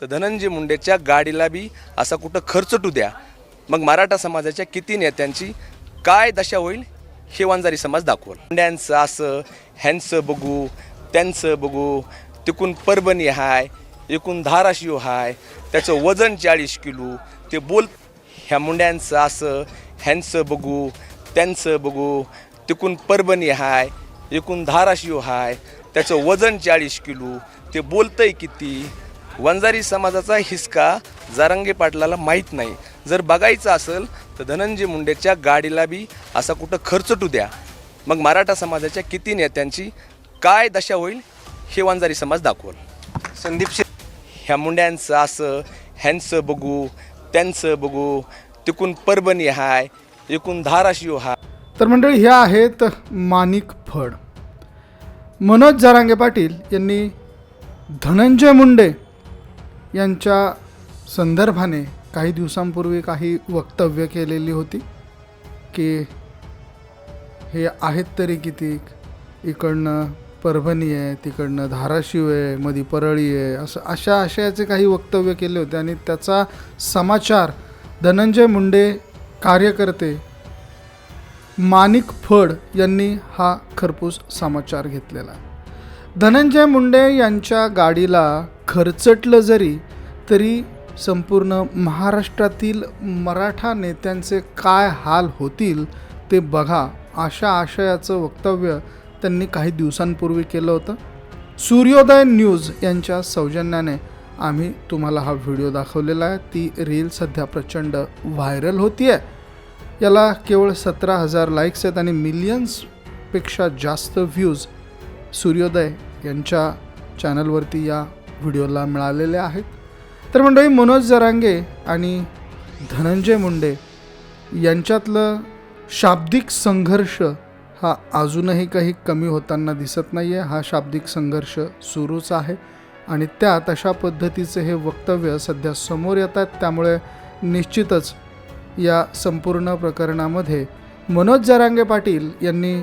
तर धनंजय मुंडेच्या गाडीला बी असा कुठं खर्चटू द्या. मग मराठा समाजाच्या किती नेत्यांची काय दशा होईल हे वंजारी समाज दाखवल. मुंड्यांचं असं ह्यांचं बघू त्यांचं बघू तिकून परभणी हाय एकूण धाराशिव हाय त्याचं वजन चाळीस किलो ते बोल. ह्या मुंड्यांचं असं ह्यांचं बघू त्यांचं बघू तिकून परभणी हाय एकूण धाराशिव हाय त्याचं वजन चाळीस किलो ते बोलतंय किती वंजारी समाजाचा हिसका जारंगे पाटलाला माहीत नाही. जर बघायचं असेल तर धनंजय मुंडेच्या गाडीला बी असा कुठं खर्चटू द्या. मग मराठा समाजाच्या किती नेत्यांची काय दशा होईल हे वंजारी समाज दाखवल. संदीप शे ह्या मुंड्यांचं असं ह्यांचं बघू त्यांचं बघू तिकून परभणी हाय एकूण धाराशिव हाय. तर मंडळी ह्या आहेत माणिक फड. मनोज जरांगे पाटील यांनी धनंजय मुंडे यांच्या संदर्भाने काही दिवसांपूर्वी काही वक्तव्य केलेली होती की हे आहेत तरी किती इकडनं परभणी आहे तिकडनं धाराशिव आहे मधी परळी आहे असं अशा आशयाचे काही वक्तव्य केले होते आणि त्याचा समाचार धनंजय मुंडे कार्यकर्ते मानिक फड यांनी हा खरपूस समाचार घेतलेला. धनंजय मुंडे यांच्या गाडीला खरचटलं जरी तरी संपूर्ण महाराष्ट्रातील मराठा नेत्यांचे काय हाल होतील ते बघा अशा आशयाचं वक्तव्य त्यांनी काही दिवसांपूर्वी केलं होतं. सूर्योदय न्यूज यांच्या सौजन्याने आम्ही तुम्हाला हा व्हिडिओ दाखवलेला आहे. ती रील सध्या प्रचंड व्हायरल होती आहे याला केवळ सतरा हजार लाईक्स आहेत आणि मिलियन्सपेक्षा जास्त व्ह्यूज सूर्योदय यांच्या चॅनलवरती या व्हिडिओला मिळालेले आहेत. तर मंडळी मनोज जरांगे आणि धनंजय मुंडे यांच्यातलं शाब्दिक संघर्ष हा अजूनही काही कमी होताना दिसत नाही आहे हा शाब्दिक संघर्ष सुरूच आहे आणि त्यात अशा पद्धतीचे हे वक्तव्य सध्या समोर येतात त्यामुळे निश्चितच या संपूर्ण प्रकरणामध्ये मनोज जरांगे पाटील यांनी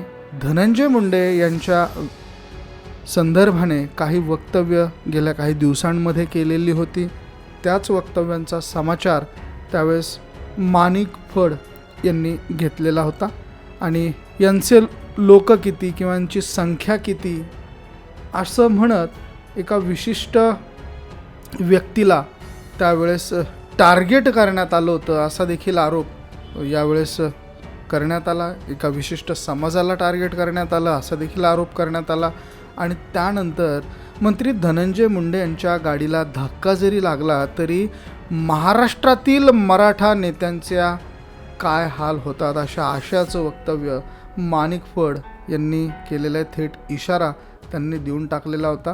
धनंजय मुंडे यांच्या संदर्भाने काही वक्तव्य गेल्या काही दिवसांमध्ये केलेली होती. त्याच वक्तव्यांचा समाचार त्यावेळेस माणिक फड यांनी घेतलेला होता. आणि यांचे लोक किती किंवा यांची संख्या किती असं म्हणत एका विशिष्ट व्यक्तीला त्यावेळेस टार्गेट करण्यात आलं होतं असा देखील आरोप यावेळेस करण्यात आला. एका विशिष्ट समाजाला टार्गेट करण्यात आलं असा देखील आरोप करण्यात आला. आणि त्यानंतर मंत्री धनंजय मुंडे यांच्या गाडीला धक्का जरी लागला तरी महाराष्ट्रातील मराठा नेत्यांच्या काय हाल होतात अशा आशयाचं वक्तव्य माणिक फड यांनी केलेला आहे. थेट इशारा त्यांनी देऊन टाकलेला होता.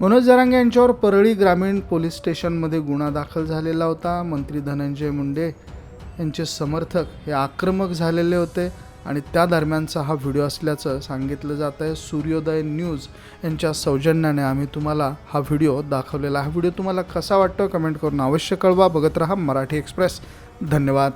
मनोज जरांगे यांच्यावर परळी ग्रामीण पोलीस स्टेशनमध्ये गुन्हा दाखल झालेला होता. मंत्री धनंजय मुंडे यांचे समर्थक हे आक्रमक झालेले होते. आणि त्या दरम्यानचा हा व्हिडिओ असल्याचं सांगितलं जात आहे. सूर्योदय न्यूज यांच्या सौजन्याने आम्ही तुम्हाला हा व्हिडिओ दाखवलेला हा व्हिडिओ तुम्हाला कसा वाटतो कमेंट करून अवश्य कळवा. बघत राहा मराठी एक्सप्रेस. धन्यवाद.